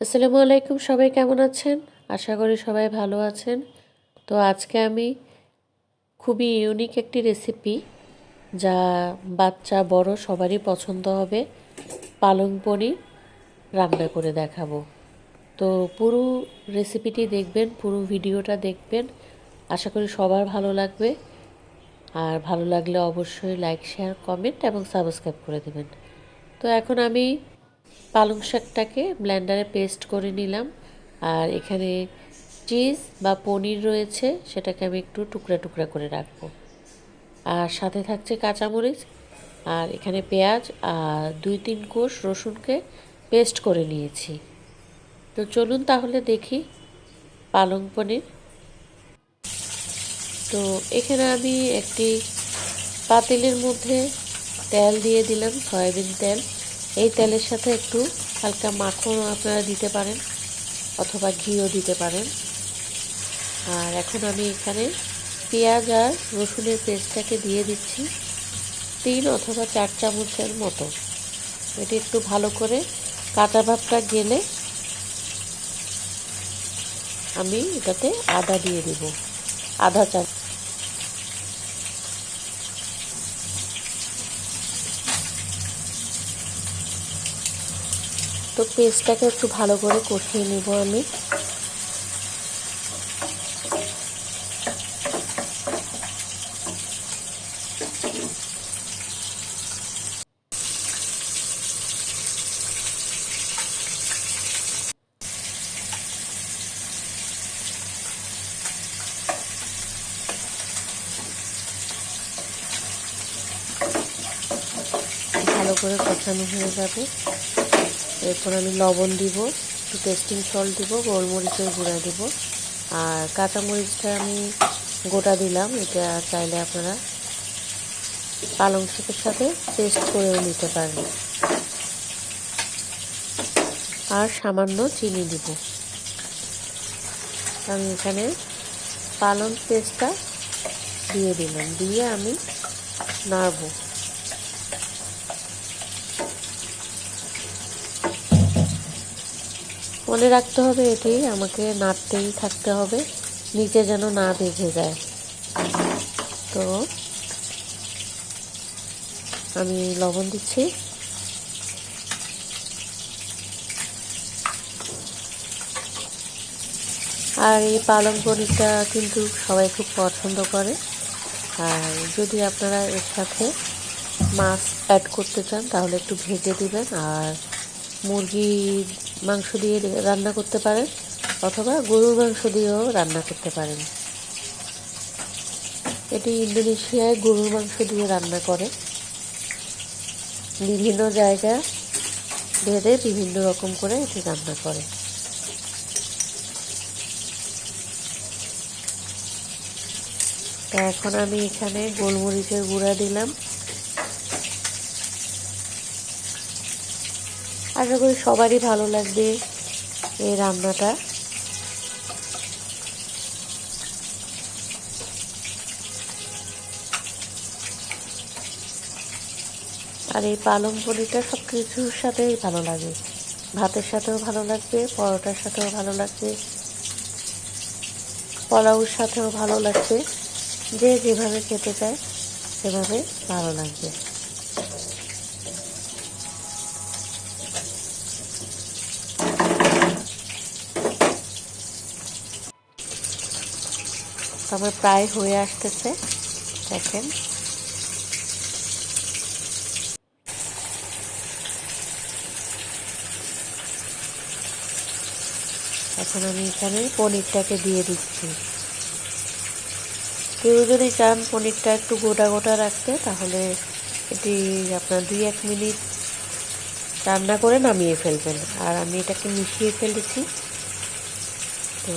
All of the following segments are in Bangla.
আসসালামু আলাইকুম, সবাই কেমন আছেন? আশা করি সবাই ভালো আছেন। তো আজকে আমি খুবই ইউনিক একটি রেসিপি যা বাচ্চা, বড় সবারই পছন্দ হবে। পালং পনির রান্না করে দেখাবো। তো পুরো রেসিপিটি দেখবেন, পুরো ভিডিওটা দেখবেন। আশা করি সবার ভালো লাগবে। আর ভালো লাগলে অবশ্যই লাইক শেয়ার কমেন্ট এবং সাবস্ক্রাইব করে দেবেন। তো এখন আমি পালং শাকটাকে ব্ল্যান্ডারে পেস্ট করে নিলাম। আর এখানে চিজ বা পনির রয়েছে, সেটাকে আমি একটু টুকরা টুকরা করে রাখব। আর সাথে থাকছে কাঁচামরিচ। আর এখানে পেঁয়াজ আর দুই তিন কোষ রসুনকে পেস্ট করে নিয়েছি। তো চলুন তাহলে দেখি পালং পনির। তো এখানে আমি একটি পাতিলের মধ্যে তেল দিয়ে দিলাম, সয়াবিন তেল। এই তেলের সাথে একটু হালকা মাখনও আপনারা দিতে পারেন, অথবা ঘিও দিতে পারেন। আর এখন আমি এখানে পেঁয়াজ আর রসুনের পেস্টটাকে দিয়ে দিচ্ছি তিন অথবা চার চামচের মতো। এটি একটু ভালো করে কাঁচা ভাবটা গেলে আমি এটাতে আদা দিয়ে দেব আধা চামচ। তো পেস্টটাকে একটু ভালো করে কষিয়ে নেব আমি। ভালো করে কষানো হয়ে যাবে। এরপর আমি লবণ দিব, একটু টেস্টিং সল্ট দিব, গোলমরিচের গুঁড়া দিব। আর কাঁচামরিচটা আমি গোটা দিলাম, এটা চাইলে আপনারা পালং শাকের সাথে পেস্ট করেও নিতে পারেন। আর সামান্য চিনি দিব। আমি এখানে পালং পেস্টটা দিয়ে দিলাম, দিয়ে আমি নাড়বো। মনে রাখতে হবে এটি আমাকে নাড়তেই থাকতে হবে, নিচে যেন না ভেজে যায়। তো আমি লবণ দিচ্ছি। আর এই পালং পনিরটা কিন্তু সবাই খুব পছন্দ করে। আর যদি আপনারা এর সাথে মাছ অ্যাড করতে চান, তাহলে একটু ভেজে দিবেন। আর মুরগির মাংস দিয়ে রান্না করতে পারেন অথবা গরুর মাংস দিয়েও রান্না করতে পারেন। এটি ইন্দোনেশিয়ায় গরুর মাংস দিয়ে রান্না করে। বিভিন্ন জায়গা ভেদে বিভিন্ন রকম করে এটি রান্না করে। তা এখন আমি এখানে গোলমরিচের গুঁড়া দিলাম। আশা করি সবারই ভালো লাগবে এই রান্নাটা। আর এই পালং পনিরটা সব কিছুর সাথেই ভালো লাগে। ভাতের সাথেও ভালো লাগবে, পরোটার সাথেও ভালো লাগবে পোলাউর সাথেও ভালো লাগবে, যে যেভাবে খেতে চায় সেভাবে ভালো লাগবে। আমার প্রায় হয়ে আসতেছে। দেখেন। এখন আমি এখানে পনিরটাকে দিয়ে দিচ্ছি। কেউ যদি চান পনিরটা একটু গোটা গোটা রাখতে, তাহলে এটি আপনার দুই এক মিনিট রান্না করে নামিয়ে ফেলবেন। আর আমি এটাকে মিশিয়ে ফেলেছি। তো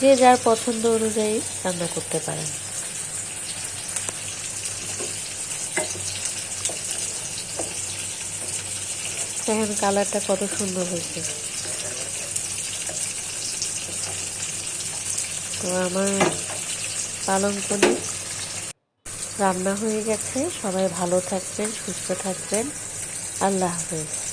যে যার পছন্দ অনুযায়ী রান্না করতে পারেন। দেখেন কালারটা কত সুন্দর হয়েছে। তো আমার পালং পনির রান্না হয়ে গেছে। সবাই ভালো থাকবেন, সুস্থ থাকবেন। আল্লাহ হাফেজ।